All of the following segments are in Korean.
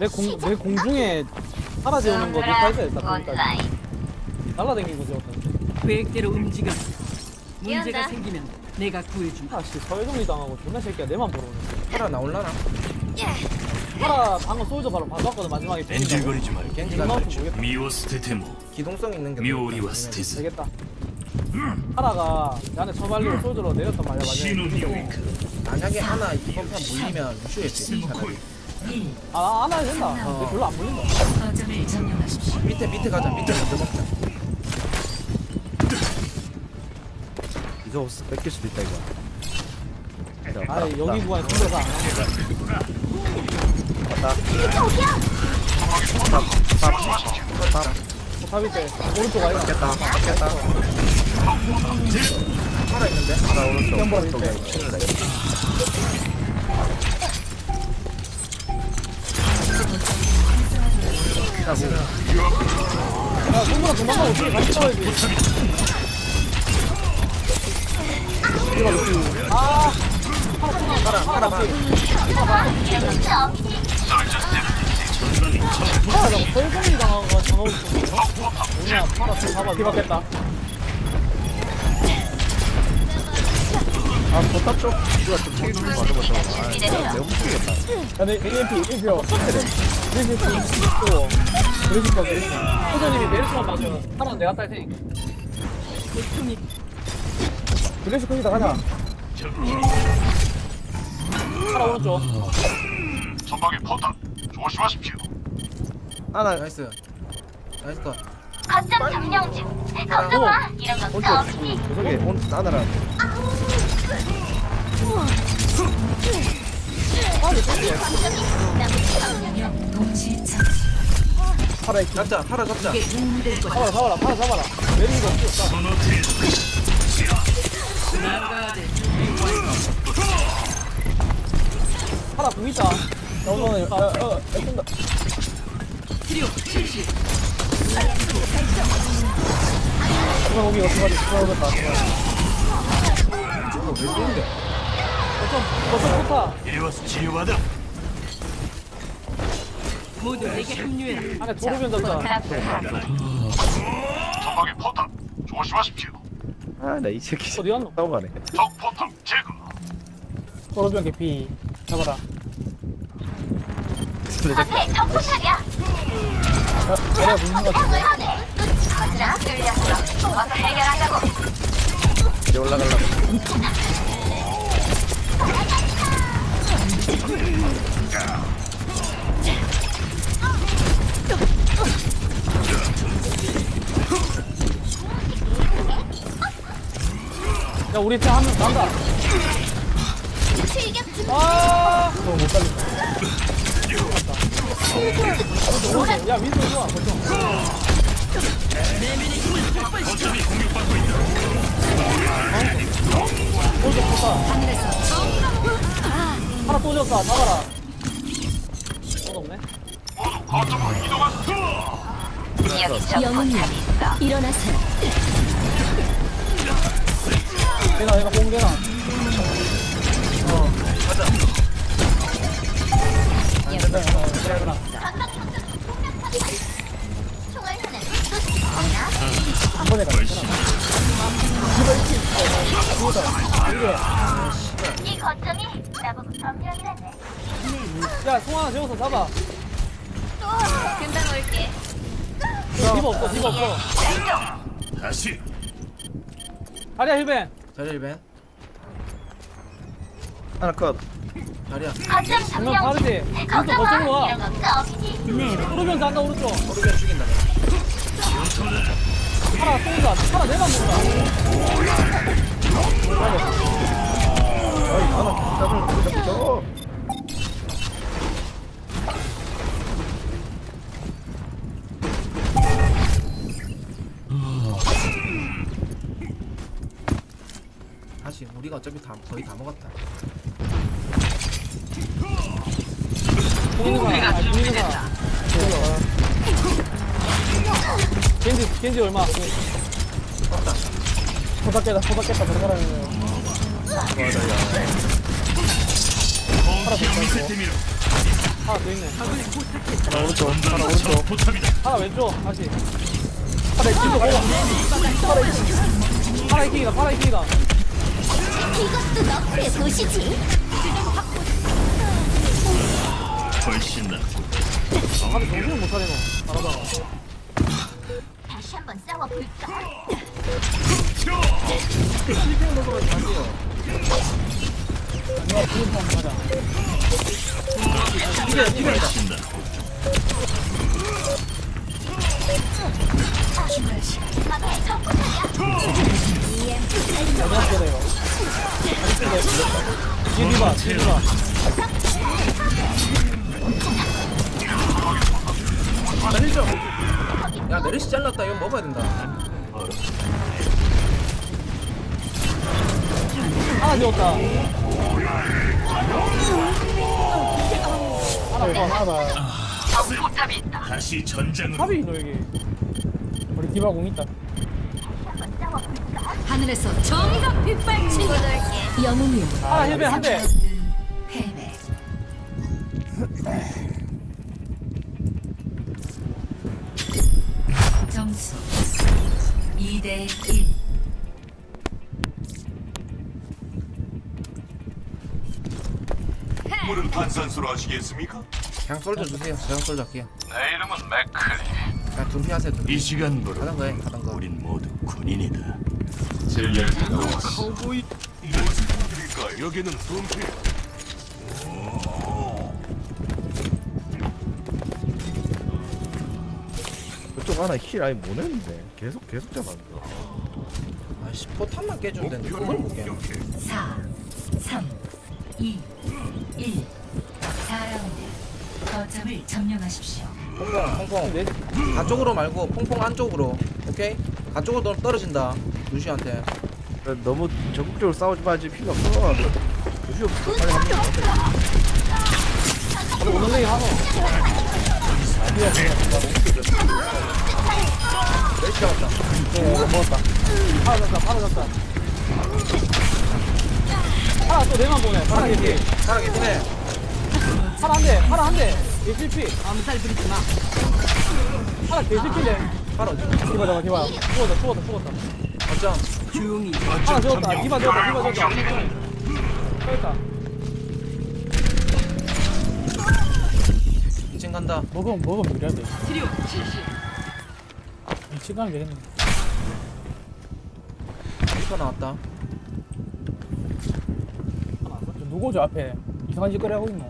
내 공, 내 공중에 사라지는 거 녹화했어야 했다 거기까지 온라인. 날라다니고 저었던 계획대로 움직여. 문제가 미안하다. 생기면 내가 구해준다. 아씨 서해정리 당하고 존나 새끼야 내만 보러 오네 파라 나올라나? 파라 방금 솔저 바로 봐봤거든 마지막에 죽인다고. 演じりまる 겐지가 이만큼 그렇지. 모르겠다 身を捨てても 기동성 있는 게 妙理は 좋다. 捨てず 되겠다 파라가 나한테 처발리고 솔저로 내렸단 말이야 死の 마지막에 匂いか 만약에 하나 이번 판 물리면 루슈에 지 차라리 아, 안 해도 된다 근데 별로 안 물린다 거점을 점령하십시오. 밑에 밑에 가자 밑에 먼저 먹자 이거 뺏길 수도 있다 이거. 아 여기 구간에 솔저가 안 하는 탑일 때 오른쪽 아이가 깼다. 깼다. 파라 있는데? 나 오른쪽. 오른쪽에 있대. 친구래. 야 손보라 도망가고 뒤에 같이 싸워야지 이거 이거 아 파라 파라 파라 파라 파라 나 설정이 당한 거 장하고 있었는데 뭐냐 파라 또 잡아 뒤바뀌었다 아, 보탑 쪽. 누가 좀 책임 좀 받아보자. 아, 내가 못 쓰겠다. 야내 AMP 1표 그래시 또거 그래시 소장님이 메르스만 맞아 파라 내가 딸 테니까 그래시 컷이다 가자 파라 오른쪽 전방에 포탑 조심하십시오 아, 나 나이스 나이스 컷 거점 점령 중. 걱정 마. 이런 건 오른쪽. 없지. 저기 온 나나라. 팔아 있 잡자 팔아 잡자. 잡아라 잡아라 팔아 잡아라. 내리는 거 없어. 팔아 공 있다. 나 오늘 어어 애쓴다 치료 실시 그만 오기 어떡하지 그만 오겠다 왜 쏜데? 어서 포타 이리 와서 치료받아. 모두 내게 합류해. 안에 도로 변잡자 전방에 포탑 조심하십시오. 아 나 이 새끼 어디 갔노? 타고 가네 적 포탑 제거. 도로 변 개피 잡아라 앞에 적포탑이야. 내가 무슨 거 같은데? 올라가려고. 야 우리 팀 한명 간다. 아! 너무 못 살린다 야 민수 좋아 거점 오른쪽 졌다 잡아라. 또 없네 적포탑이 있어. 내가 내가 공개나 어 된다 어, 그래 그래 한 번에 가 괜찮아 이 거점이 나보고 점령이라네. 야, 송 하나 재워서 잡아. 또 금방 올게. 디버 없어, 디버 없어. 다시 다리야, 힐벤. 자리 1벤 하나 컷. 자리야 거점 정면 점령 빠르지? 중. 오른쪽 거점으로 마. 와. 이런 건 없지. 오르면 간다, 오른쪽. 오르변 죽인다 하나 쏜다. 하나 내만 본다. 다시 우리가 어차피 다 거의 다 먹었다. 우리가 아, 준비됐다. 겐지 겐지 얼마? 저 밖에다 소 밖에 다 들어가라는 거예요. 하나 더 있고 하나 더 있네 하나 오른쪽 하나 오른쪽 하나 왼쪽 다시 하나 이쪽으로 가 파라 이킹이다 이킹이다 이것도 너프의 훨씬 낫고 하나 정신을 못하네 너 알아봐 다시 한번 싸워볼까? 실패한 것으로 다시요 나. 적군이야. 내가 그래요. 뒤디바 뒤디바. 나 힐 좀. 야 메르시 잘랐다 이거 먹어야 된다. 하나 지웠다. 하나 더 하나. 포탑이 있다. 다시 전장으로. 탑이 있노 여기. 우리 디바 공 있다. 하늘에서 정의가 빗발친다. 영웅이여. 하나 힐배 한 대. 패배. 점수 2대 1. 물은 탄산수로 하시겠습니까? 그냥 솔져 주세요. 저형 솔져 할게요. 내 이름은 맥클리. 그냥 둔피 하세요. 둔피. 이 시간부로 하던 거해. 하던 거. 우린 모두 군인이다. 진리가 왔어. 무슨 일일까? 여기는 둠피. 그쪽 하나 힐 아예 못 했는데 계속 계속 잡았는데 아씨 포탄만 깨주면 되는데 그걸 못 깨. 4, 3, 2, 1. 4라운드. 거점을 점령하십시오. 퐁퐁. 내 가쪽으로 말고 퐁퐁 안쪽으로. 오케이? 가쪽으로 너 떨어진다. 루시한테. 너무 적극적으로 싸우지 마지 필요 없어 루시 없어 빨리 한번 우리 오늘랭이 하노. 메르시 잡았다. 네, 먹었다. 하나 잡다. 하나 또 내만 보네. 하나 개피. 사랑해 피네. 하나 한 대. 하나 한 대. 개실피. 암살 부리지 마. 하나 개실피네. 바로 디바 잡아 디바. 죽었다 죽었다 죽었다. 어쩜. 조용히. 하나 죽었다. 디바 죽었다. 디바 죽었다. 죽었다. 2층 간다. 먹으면 먹으면 이래야 돼. 치료 실시. 미친 가면 되겠네. 리퍼 나왔다. 하나. 저 누구죠 앞에? 이상한 짓거리 하고 있노.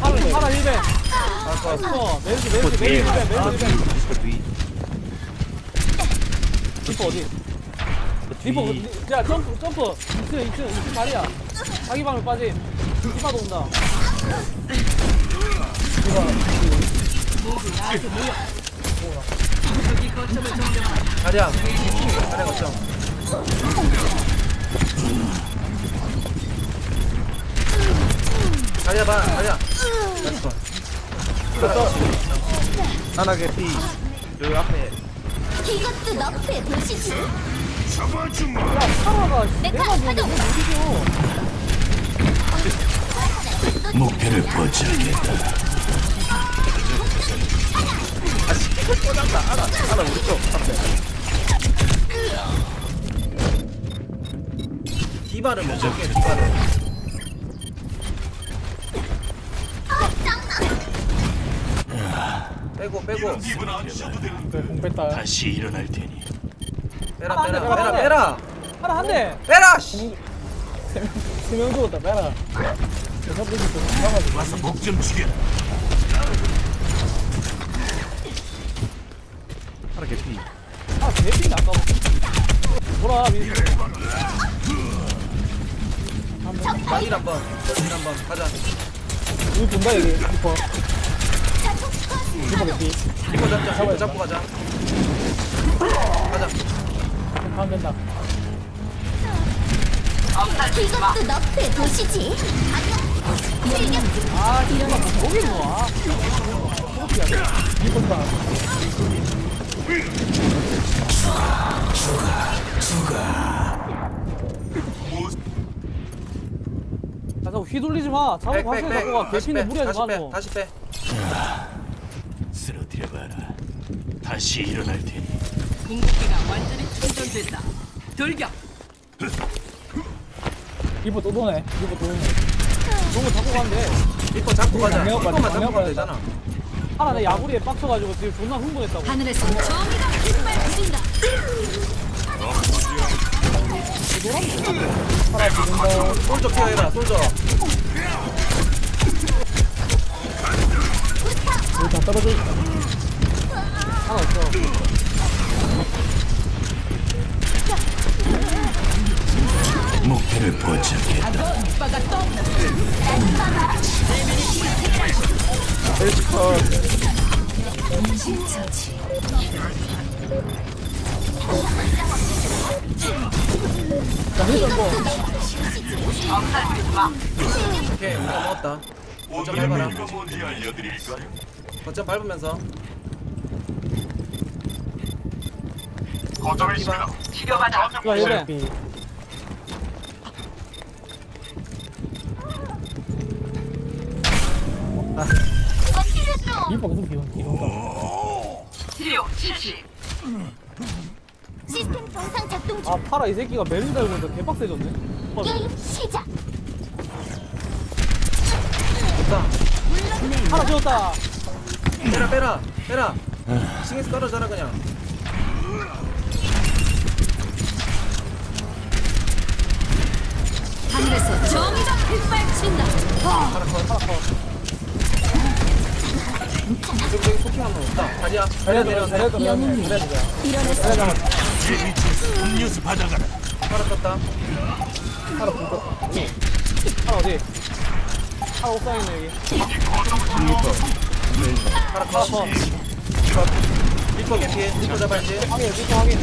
하나 하나 일배. 알았어. 어 메르시 메르시 메르시 일배 메르시 리퍼 어디? 리퍼 어디? 야 점프 점프 2층 2층 2층 다리야 자기 방을 빠짐 디바도 온다. 자리야. 자리야 어쩜. 자리야 봐. 자리야. 나이스 컷. 하나 개피 여기 앞에 이것도 너프의 도시지. 잡아주마. 야 파라가 내가 가동! 보는데 왜 못이겨 목표를 포착했다. 하나 우리 쪽 앞에 디바를 못 잡게 디바를. 빼고 빼고. 공 뺐다. 다시 일어날 테니. 빼라 빼라 빼라, 빼라. 파라 한대. 빼라 씨. 세명 죽었다. 빼라. 여섯 분이 좀 죽어가지고 와서 목 좀 죽여라. 하나 개피. 아 개핀다 아까부터 돌아 민수 마딜 한번. 마딜 한번. 가자. 우리 본다 여기. 리퍼 리퍼 개피 리퍼 잡자 리퍼 잡고 가자 가자 다음 된다 이것도 너프의 도시지. 아 진짜 거기 뭐야 리퍼 다 자꾸 휘둘리지 마. 자꾸 백, 백, 방송 백. 잡고 가. 빼. 무리하지 다시 마. 빼. 너. 다시 빼. 다시 일어날 테니. 궁극기가 완전히 충전됐다. 돌격. 이거 또 도네. 이거 또 도네. 너무 잡고 가면 돼. 리퍼 잡고 가자. 내가 잡고 가면 빨리. 되잖아. 하나 내 야구리에 빡쳐가지고 지금 존나 흥분했다고. 하늘에서 정의가. 하나 죽는다. 솔저 케어해라. 솔저. 여기 다 떨어져 있다. 하나 없어. 목표를 포착했다. 컷 자, 힐좀 뭐. 오케이. 우리가 먹었다. 거점 밟아라. 뭔지 알려드릴까요? 거점 밟으면서. 거점을 디바. 야, 이래. 이뻐 무슨 기분 기분가. 시스템 정상 작동 중. 아 파라 이 새끼가 메리 달고 있는데 개빡세졌네. 어, 게임 시작. 하나 지웠다. 빼라 빼라. 빼라. 싱에서 떨어져라 그냥. 하늘에서 정의가 빗발친다. 컷. 컷. 여기 저기 포킹하면 없다. 다리야. 잘해야 돼, 잘해야 돼, 잘해야 돼. 잘해야 돼. 일어나서 잘해야 돼. 음료수 받아가라. 하나 떴다. 하나 불 거. 하나 어디? 하나 옥상에 있네 여기. 하나 컷. 더. 리퍼 개피. 리퍼 잡아야지. 확인, 리퍼 확인.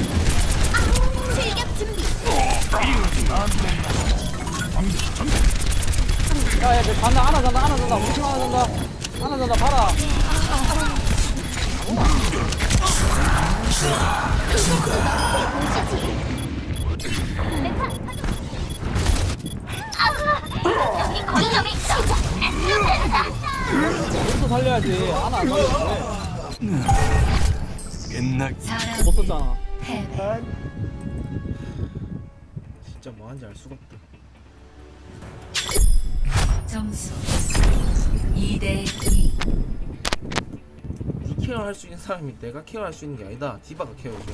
출격 준비. 야, 야, 쟤 간다. 하나 잔다. 하나. 우리 팀 하나 잔다. 하나 잔다. 봐라. 우리도 살려야지. 하나. 끝나 못 썼잖아. 진짜 뭐 하는지 알 수가 없다. 점수 2대 2이 케어 할수 있는 사람이 내가 케어 할 수 있는 게 아니다. 디바가 케어해줘.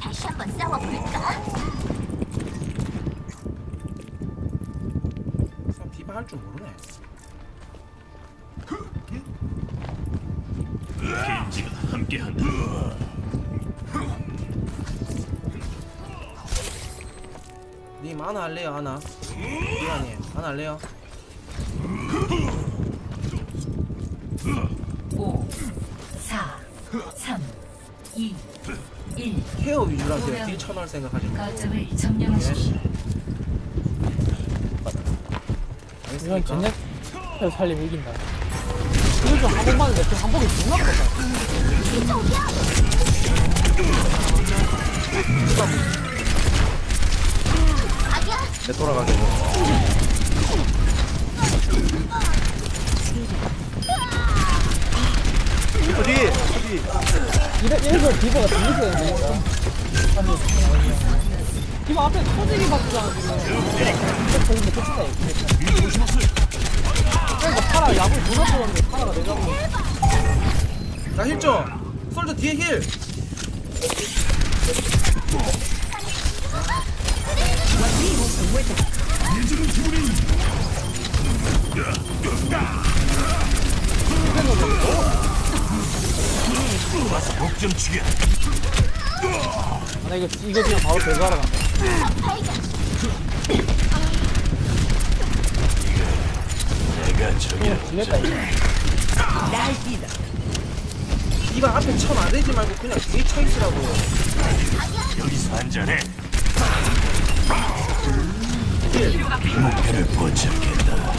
다시 한번 싸워볼까? 사람 디바 할 줄 모르네. 겐지가 함께한다. 님 아나 할래요 아나? 미안해 아나 할래요? 5 4 3 2 1 케어 위주로 하세요. 딜 쳐넣을 생각하지. 거점을 점령하십시오 이건 알겠습니까? 젠넷 살리면 이긴다. 이거 좀한 번만 내한 번이 존나 컸다. 내 돌아가게 어디 어디 이래, 이래서 디버가 재밌어야 되는데. 디버 앞에 터지기 바꾸잖아, 지금. 터지면 끝이다, 이거. 그러니까 파라 야구 존나 쳐봤는데 파라가 내 잡은 거. 나힐 좀. 솔저 뒤에 힐. 좀 죽여. 아, 나 이거, 이거 그냥 바로 배가하러 간다. 내가 저기를 질렸다, 이거. 디바 앞에 쳐 나대지 말고 그냥 뒤에 쳐 있으라고. 여기서 한잔해. 힐. 목표를 포착했다.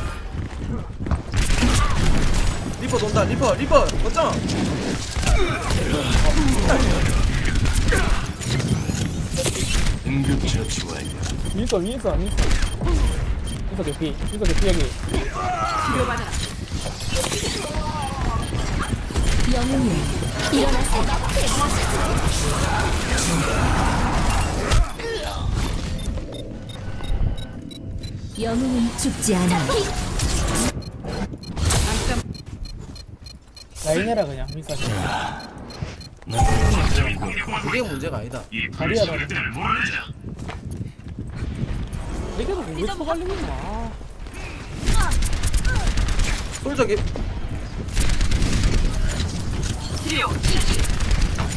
리퍼 돈다 리퍼 리퍼 응급처치 완료. 윈서 윈서 윈서. 윈서 개피 윈서 개피 여기. 영웅님 일어나세요. 영웅은 죽지 않아. 라인해라 그냥 윈서. 그게 문제가 아니다 다리야 너. 내게도 왜 쳐갈리고 있나? 아, 솔저 개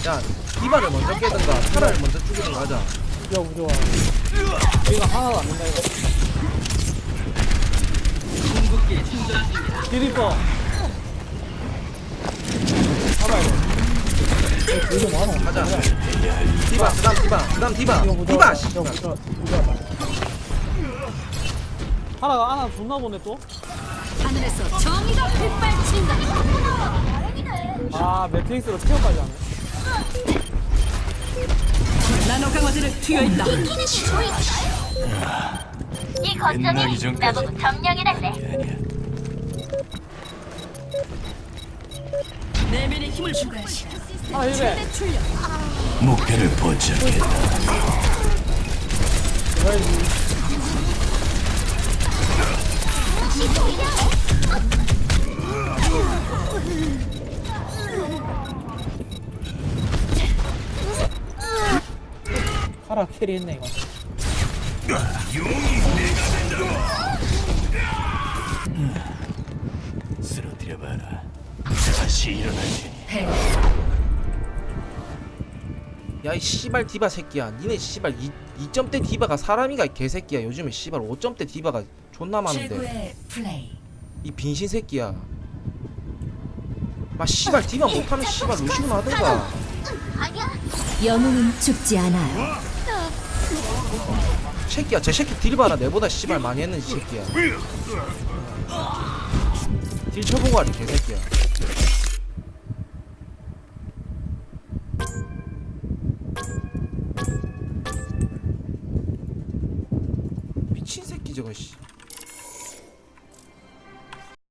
야, 디바를 먼저 깨든가 파라를 먼저 죽이든가 하자 부좋아 부좋아. 얘가 하나도 안 된다 이거. 궁극기 충전 중이다. 디리퍼. 봐봐 이거. 이거 많아. 가자 디바 그 다음 디바 그 다음 디바 이거 부좋아. 디바 이거 씨발 부좋아. 부좋아. 하나가 하나 존나 보네 또. 하늘에서 정의가 빗발친다. 아 매트릭스로 태워까지 하네. 나노 강화제를 투여했다. 이 거점이. 나보고 점령해달래. 내면의 힘을. 하나 일배. 출력. 목표를 포착했다. 하라 캐리했네 이거. 쓰러뜨려봐라. 다시 일어날 테니. 패 야이 씨발 디바 새끼야. 니네 씨발 2, 2점대 디바가 사람이가 이 개새끼야. 요즘에 씨발 5점대 디바가 존나 많은데. 최고의 플레이. 이 빈신 새끼야. 마 씨발 디바 못하면 씨발 루시우나 하든가. 아니야. 영웅은 죽지 않아요. 새끼야 제 새끼 딜 봐라. 내보다 씨발 많이 했는 이 새끼야. 딜 쳐보고 하지 개새끼야